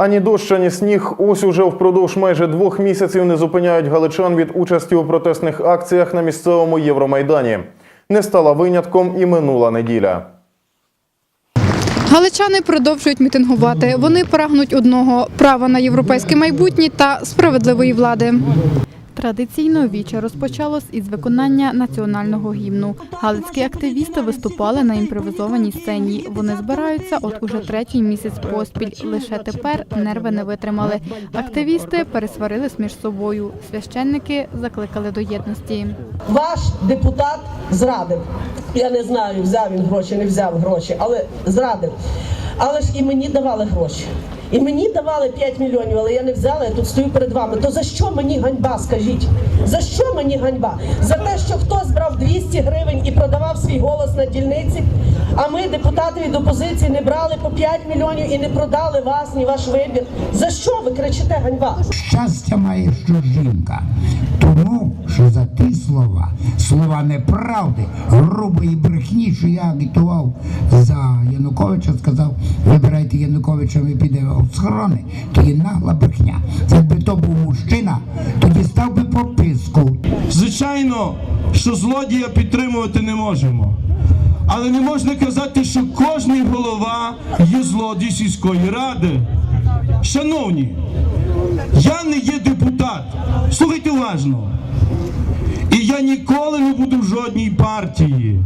Ані дощ, ані сніг. Ось уже впродовж майже двох місяців не зупиняють галичан від участі у протестних акціях на місцевому Євромайдані. Не стала винятком і минула неділя. Галичани продовжують мітингувати. Вони прагнуть одного права на європейське майбутнє та справедливої влади. Традиційно віче розпочалось із виконання національного гімну. Галицькі активісти виступали на імпровізованій сцені. Вони збираються от уже третій місяць поспіль. Лише тепер нерви не витримали. Активісти пересварились між собою. Священники закликали до єдності. Ваш депутат зрадив. Я не знаю, взяв він гроші, не взяв гроші, але зрадив. Але ж і мені давали гроші. І мені давали 5 мільйонів, але я не взяла, я тут стою перед вами. То за що мені ганьба, скажіть? За що мені ганьба? За те, що хтось брав 200 гривень і продавав свій голос на дільниці, а ми, депутати від опозиції, не брали по 5 мільйонів і не продали вас, ні ваш вибір. За що ви кричите ганьба? Щастя має що жінка, тому що за ті слова, слова неправди, грубої брехні, що я агітував за Януковича, сказав, вибирайте Януковича, ми підемо в схорони, то є нагла брехня. Якби то був мужчина, тоді став би прописку. Звичайно, що злодія підтримувати не можемо. Але не можна казати, що кожний голова є злодій сільської ради. Шановні, я не є депутат. Слухайте уважно. І я ніколи не буду в жодній партії.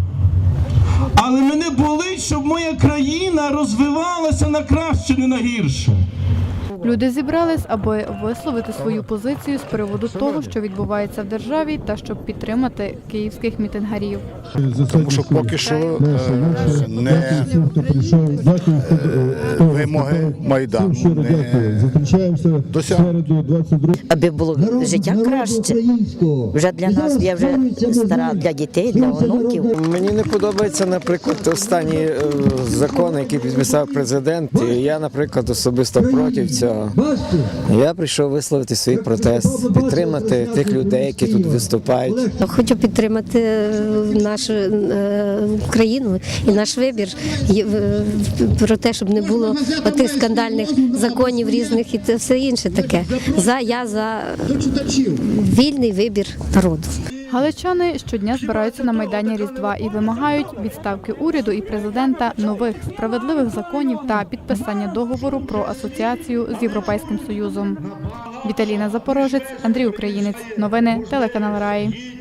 Але мене болить, щоб моя країна розвивалася на краще, не на гірше. Люди зібрались, аби висловити свою позицію з приводу того, що відбувається в державі, та щоб підтримати київських мітингарів. Тому що поки що е, не вимоги Майдану не Зустрічаємося досяг- аби було життя краще. Вже для нас, я вже стара для дітей, для онуків. Мені не подобається, наприклад, останній е, закон, який підписав президент. І Я, наприклад, особисто проти цього. Я прийшов висловити свій протест, підтримати тих людей, які тут виступають. Хочу підтримати е, нашу е, країну і наш вибір про те, щоб не було отих скандальних законів різних і все інше таке. За я за вільний вибір народу. Галичани щодня збираються на майдані Різдва і вимагають відставки уряду і президента нових справедливих законів та підписання договору про асоціацію з Європейським Союзом. Віталіна Запорожець, Андрій Українець. Новини телеканал Раї.